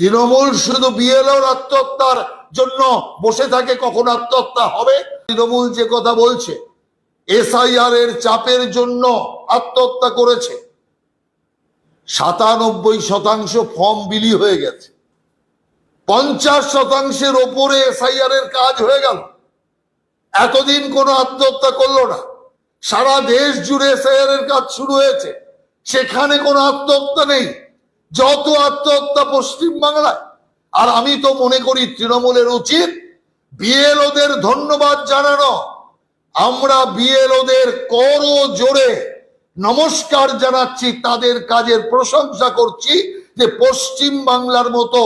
তৃণমূল শুধু বিএলওর আত্মহত্যার জন্য বসে থাকে কখন আত্মহত্যা হবে? তৃণমূল যে কথা বলছে, এসআইআর এর চাপের জন্য আত্মহত্যা করেছে। সাতানব্বই শতাংশ ফর্ম বিলি হয়ে গেছে। পঞ্চাশ শতাংশের ওপরে এসআইআর এর কাজ হয়ে গেল। এতদিন কোনো আত্মহত্যা করল না। সারা দেশ জুড়ে এসআইআর এর কাজ শুরু হয়েছে। সেখানে কোনো আত্মহত্যা নেই। যত আত্মহত্যা পশ্চিম বাংলায়, আর আমি তো মনে করি তৃণমূলের উচিত বিএলওদের ধন্যবাদ জানানো। আমরা বিএলওদের কর জোরে নমস্কার জানাচ্ছি, তাদের কাজের প্রশংসা করছি যে পশ্চিম বাংলার মতো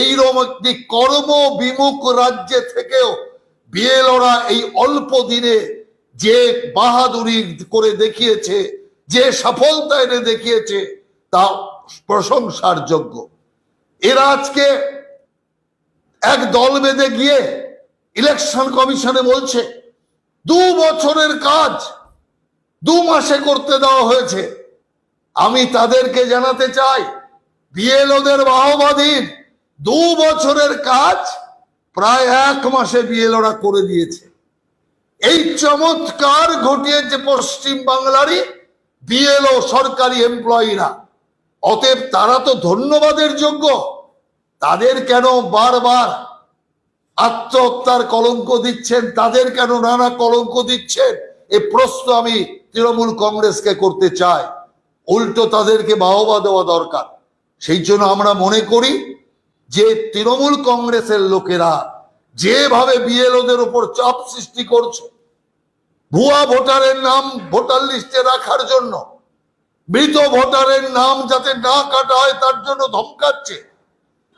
এইরকম একটি কর্ম বিমুখ রাজ্যে থেকেও বিএলওরা এই অল্প দিনে যে বাহাদুরি করে দেখিয়েছে, যে সফলতা এনে দেখিয়েছে, তা প্রশংসার যোগ্য এরা আজকে এক দল বেঁধে গিয়ে ইলেকশন কমিশনে বলছে, দু বছরের কাজ দু মাসে করতে দেওয়া হয়েছে। আমি তাদেরকে জানাতে চাই, বিএলওদের বাহবাদীর দু বছরের কাজ প্রায় এক মাসে বিএলওরা করে দিয়েছে। এই চমৎকার ঘটিয়েছে পশ্চিম বাংলারই বিএলও সরকারি এমপ্লয়িরা। অতএব তারা তো ধন্যবাদের যোগ্য। তাদের কেন বারবার আত্মহত্যার কলঙ্ক দিচ্ছেন? তাদের কেন নানা কলঙ্ক দিচ্ছেন? এ প্রশ্ন আমি তৃণমূল কংগ্রেসকে করতে চাই। উল্টো তাদেরকে বাহবা দেওয়া দরকার। সেই জন্য আমরা মনে করি যে তৃণমূল কংগ্রেসের লোকেরা যেভাবে বিএলওদের উপর চাপ সৃষ্টি করছে, ভুয়া ভোটারের নাম ভোটার লিস্টে রাখার জন্য মৃত ভোটারের নাম যাতে না কাটা হয় তার জন্য ধমকাচ্ছে।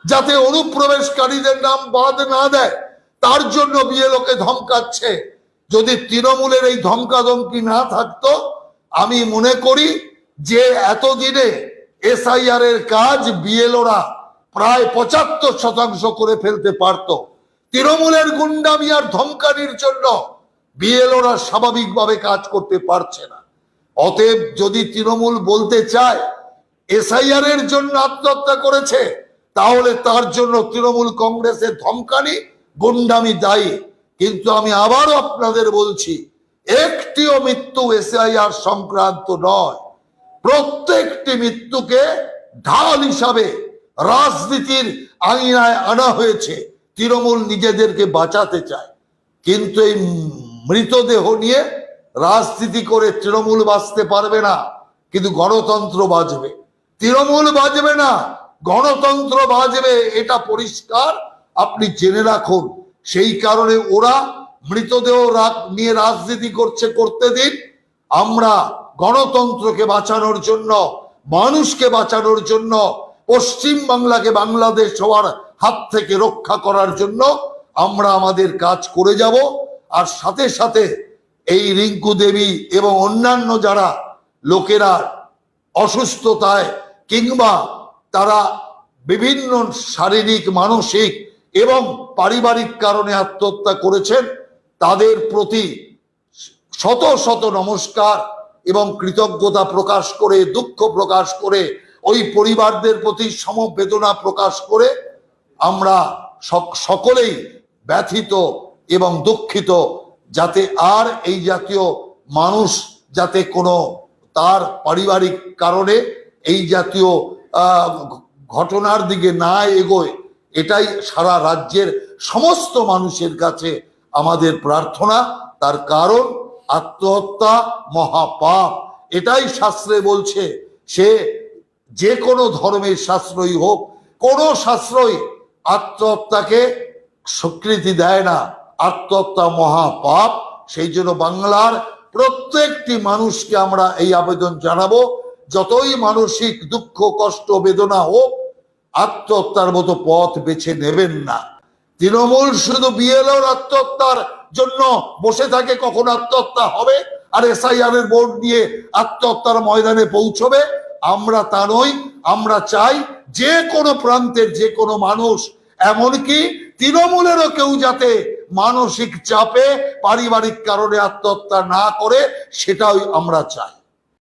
যাতে অনুপ্রবেশকারীদের নাম বাদ না দেয়, তার জন্য বিএলওকে ধমকাচ্ছে। যদি তৃণমূলের এই ধমকাধমকি না থাকতো, আমি মনে করি যে এতদিনে এসআইআর এর কাজ বিএলওরা প্রায় পঁচাত্তর শতাংশ করে ফেলতে পারত। তৃণমূলের গুন্ডামি আর ধমকানির জন্য বিএলওরা স্বাভাবিকভাবে কাজ করতে পারছে না। অতএব যদি তৃণমূল বলতে চায়, এসআইআর এর জন্য আত্মহত্যা করেছে, তাহলে তার জন্য তৃণমূল কংগ্রেসের ধমকানি, গুন্ডামি দায়ী। কিন্তু আমি আবারও আপনাদের বলছি, একটিও মৃত্যু এসআইআর সংক্রান্ত নয়। প্রত্যেকটি মৃত্যুকে ঢাল হিসাবে রাজনীতির আইনায় আনা হয়েছে, তৃণমূল নিজেদেরকে বাঁচাতে চায়। কিন্তু এই মৃতদেহ নিয়ে রাজনীতি করে তৃণমূল বাঁচতে পারবে না, কিন্তু গণতন্ত্র বাঁচবে। তৃণমূল বাঁচবে না, গণতন্ত্র বাঁচবে, এটা পরিষ্কার। আপনি জেনে রাখুন, সেই কারণে ওরা মৃতদেহ নিয়ে রাজনীতি করছে করতে দিন। আমরা গণতন্ত্রকে বাঁচানোর জন্য, মানুষকে বাঁচানোর জন্য, পশ্চিম বাংলাকে বাংলাদেশ হওয়ার হাত থেকে রক্ষা করার জন্য আমরা আমাদের কাজ করে যাব। আর সাথে সাথে এই রিঙ্কু দেবী এবং অন্যান্য যারা লোকেরা অসুস্থতায় কিংবা তারা বিভিন্ন শারীরিক, মানসিক এবং পারিবারিক কারণে আত্মহত্যা করেছেন, তাদের প্রতি শত শত নমস্কার এবং কৃতজ্ঞতা প্রকাশ করে, দুঃখ প্রকাশ করে, ওই পরিবারদের প্রতি সমবেদনা প্রকাশ করে আমরা সকলেই ব্যথিত এবং দুঃখিত যাতে আর এই জাতীয় মানুষ যাতে কোনো তার পারিবারিক কারণে এই জাতীয় ঘটনার দিকে না এগোয়, এটাই সারা রাজ্যের সমস্ত মানুষের কাছে আমাদের প্রার্থনা, তার কারণ আত্মহত্যা মহাপাপ, এটাই শাস্ত্রে বলছে, সে যে কোনো ধর্মের শাস্ত্রই হোক, কোনো শাস্ত্রই আত্মহত্যাকে স্বীকৃতি দেয় না। আত্মহত্যা মহাপাপ, সেই জন্য বাংলার প্রত্যেকটি মানুষকে আমরা এই আবেদন জানাব, যতই মানসিক দুঃখ, কষ্ট, বেদনা হোক, আত্মহত্যার মতো পথ বেছে নেবেন না। তৃণমূল শুধু বিএলওর আত্মহত্যার জন্য বসে থাকে কখন আত্মহত্যা হবে, আর এসআইআর এর বোর্ড নিয়ে আত্মহত্যার ময়দানে পৌঁছবে। আমরা তা নই, আমরা চাই যে কোনো প্রান্তের যে কোনো মানুষ, এমনকি তৃণমূলেরও কেউ যাতে মানসিক চাপে পারিবারিক কারণে আত্মহত্যা না করে সেটাই আমরা চাই।